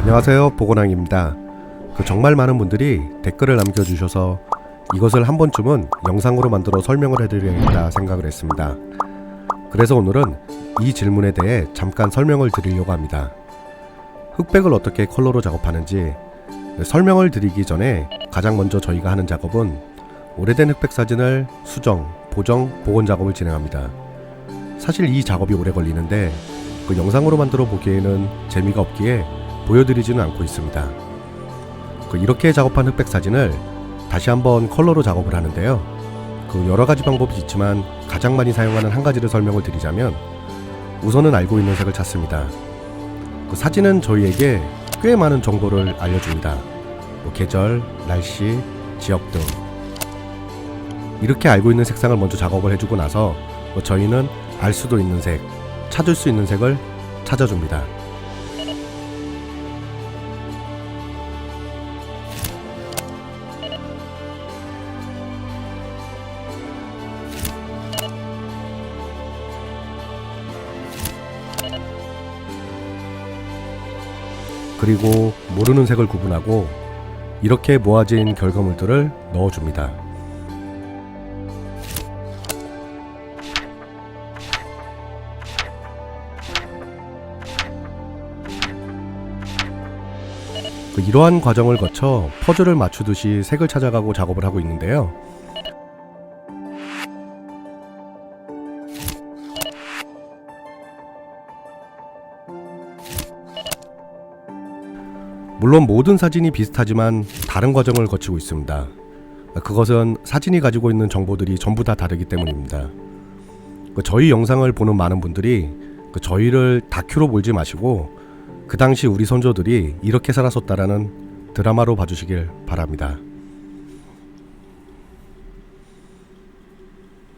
안녕하세요 보건왕입니다. 그 정말 많은 분들이 댓글을 남겨주셔서 이것을 한 번쯤은 영상으로 만들어 설명을 해드려야겠다 생각을 했습니다. 그래서 오늘은 이 질문에 대해 잠깐 설명을 드리려고 합니다. 흑백을 어떻게 컬러로 작업하는지 설명을 드리기 전에 가장 먼저 저희가 하는 작업은 오래된 흑백 사진을 수정, 보정, 복원 작업을 진행합니다. 사실 이 작업이 오래 걸리는데 그 영상으로 만들어 보기에는 재미가 없기에 보여드리지는 않고 있습니다. 그 이렇게 작업한 흑백 사진을 다시 한번 컬러로 작업을 하는데요. 그 여러 가지 방법이 있지만 가장 많이 사용하는 한 가지를 설명을 드리자면 우선은 알고 있는 색을 찾습니다. 그 사진은 저희에게 꽤 많은 정보를 알려줍니다. 뭐 계절, 날씨, 지역 등 이렇게 알고 있는 색상을 먼저 작업을 해주고 나서 뭐 저희는 알 수도 있는 색, 찾을 수 있는 색을 찾아줍니다. 그리고 모르는 색을 구분하고 이렇게 모아진 결과물들을 넣어줍니다. 그 이러한 과정을 거쳐 퍼즐을 맞추듯이 색을 찾아가고 작업을 하고 있는데요. 물론 모든 사진이 비슷하지만 다른 과정을 거치고 있습니다. 그것은 사진이 가지고 있는 정보들이 전부 다 다르기 때문입니다. 그 저희 영상을 보는 많은 분들이 그 저희를 다큐로 몰지 마시고 그 당시 우리 선조들이 이렇게 살았었다라는 드라마로 봐주시길 바랍니다.